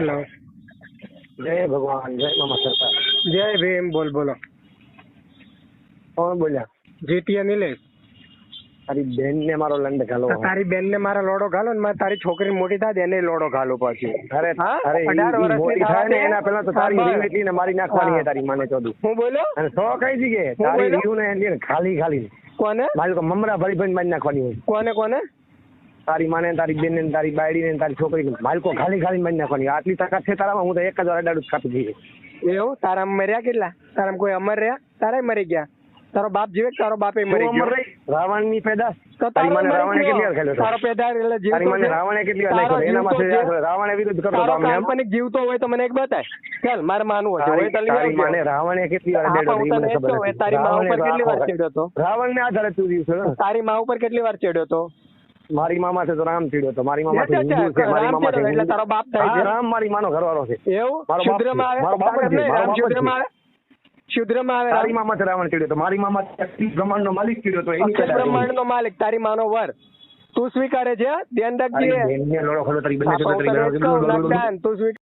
Hello. જય ભગવાન જય મામા સરકાર. જય ભીમ બોલ બોલો. કોણ બોલ્યા? જીટીએ નિલેશ. તારી બેન ને મારો લંડ ઘાલો. તારી બેન ને મારો લોડો ઘાલો ને તારી છોકરી મોટી થાય એને લોડો ઘાલો પછી. અરે અરે મોટી થાય ને એના પેલા તો તારી રીવ એટલી ને મારી નાખવાની છે તારી માને ચોદું. હું બોલો અને સો કઈ જગ્યાએ તારી રીવ ને ખાલી ખાલી. કોને? મારી મમરા ભરી ભરી મારી નાખવાની હોય. કોને કોને? તારી માને તારી બેન ને તારી બાયડી ને તારી છોકરી માલકો ખાલી ખાલી મારી નાખવાની. આટલી તાકાત છે તારામાં? હું તો એક જ વાર અડાડું કાપી દઈએ એવું? તારા મર્યા કેટલા? તારા કોઈ અમર રહ્યા? તારા મરી ગયા. તારો બાપ જીવે તારો બાપે મરી તું ગયો? રાવણની પેદાશ તો તારી માને રાવણે કેટલી વાર ખેલ્યો તારો પેદાર એટલે જીવ તારી માને રાવણે કેટલી વાર નાખ્યો એના માટે રાવણે વિરુદ્ધ કરતો તો હતો પણ જીવતો હોય તો મને એક બતાય. ચાલ મારે માનવું હતું. હોય તારી તો તારી માને રાવણે કેટલી વાર ડેડો એ મને ખબર તારી મા ઉપર કેટલી વાર ચડ્યો તો રાવણ ને આધારે તું જીવ છે તારી મા ઉપર કેટલી વાર ચડ્યો હતો? મારી મામા છે તો રામ ચીડ્યો તો મારી મામા છે હિન્દુ છે મારી રામ મામા ચીડ્યો એટલે તારો બાપ થાય છે? રામ મારી માનો ઘરવાળો છે. એવું? મારો બાપ છે. મારો બાપ જ છે. રામ છે. આવે? શુદ્રમાં આવે તારી મામા છે રાવણ ચીડ્યો હતો. મારી મામા બ્રહ્માંડ નો માલિક ચીડ્યો હતો એની બ્રહ્માંડ નો માલિક તારી માનો વર. તું સ્વીકારે છે ધ્યાન રાખજે તું સ્વીકારે